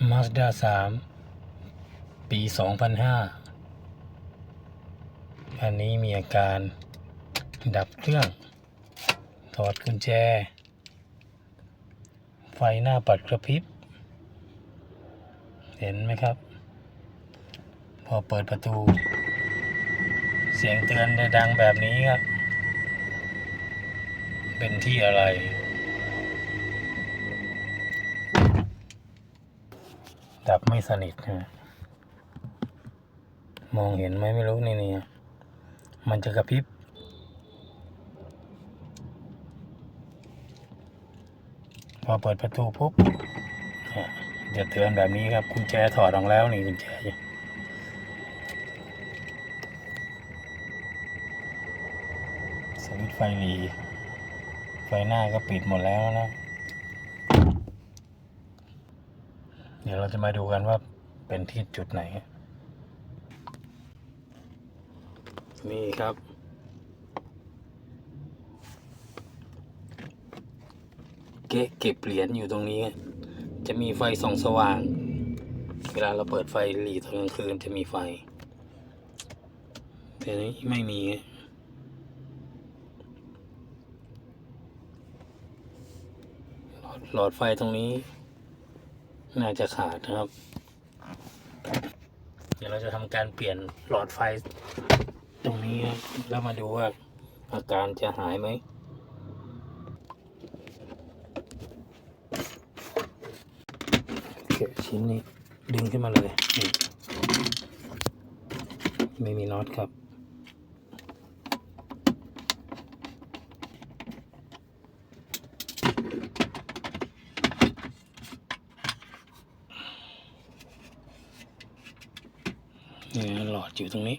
Mazda 3 ปี 2005อันนี้มีอาการดับเครื่อง ถอดกุญแจ ไฟหน้าปัดกระพริบ เห็นไหมครับ พอเปิดประตู เสียงเตือนจะดังแบบนี้ครับ เป็นที่อะไร ดับไม่สนิทนะมองเห็นไหมไม่รู้นี่นี่มันจะกระพริบ พอเปิดประตูปุ๊บเนี่ยจะเตือนแบบนี้ครับกุญแจถอดออกแล้วนี่กุญแจสวิตไฟหลี ไฟหน้าก็ปิดหมดแล้วนะ เดี๋ยวเราจะมาดูกันว่าเป็นที่จุดไหน นี่ครับ เก๊เก็บเหรียญอยู่ตรงนี้ จะมีไฟส่องสว่าง เวลาเราเปิดไฟหลีตอนกลางคืนจะมีไฟ แต่นี้ไม่มีหลอดไฟตรงนี้ น่าจะขาดนะครับ เดี๋ยวเราจะทำการเปลี่ยนหลอดไฟ ตรงนี้แล้วมาดูว่าอาการจะหายไหมเก็บชิ้นนี้ดึงขึ้นมาเลยไม่มีน็อตครับ นี่หลอดอยู่ตรงนี้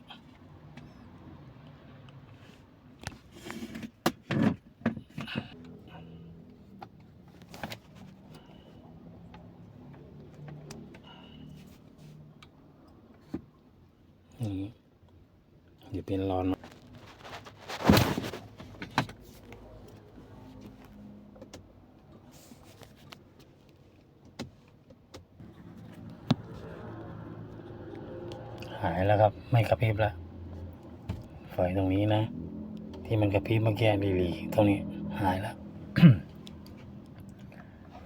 นี่เดี๋ยวเป็นหลอดมาหายแล้วครับ ไม่กระพริบแล้วไฟตรงนี้นะ ที่มันกระพริบเมื่อกี้ลีลีตรงนี้หายแล้ว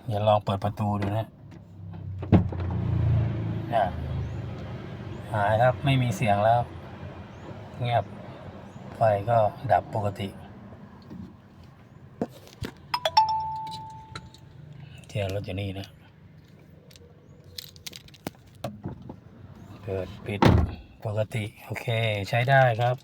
เดี๋ยวลองเปิดประตูดูนะเนี่ยหายครับไม่มีเสียงแล้ว เงียบไฟก็ดับปกติเทียนรถอยู่นี่นะ เปิดปิดปกติ โอเค ใช้ได้ครับ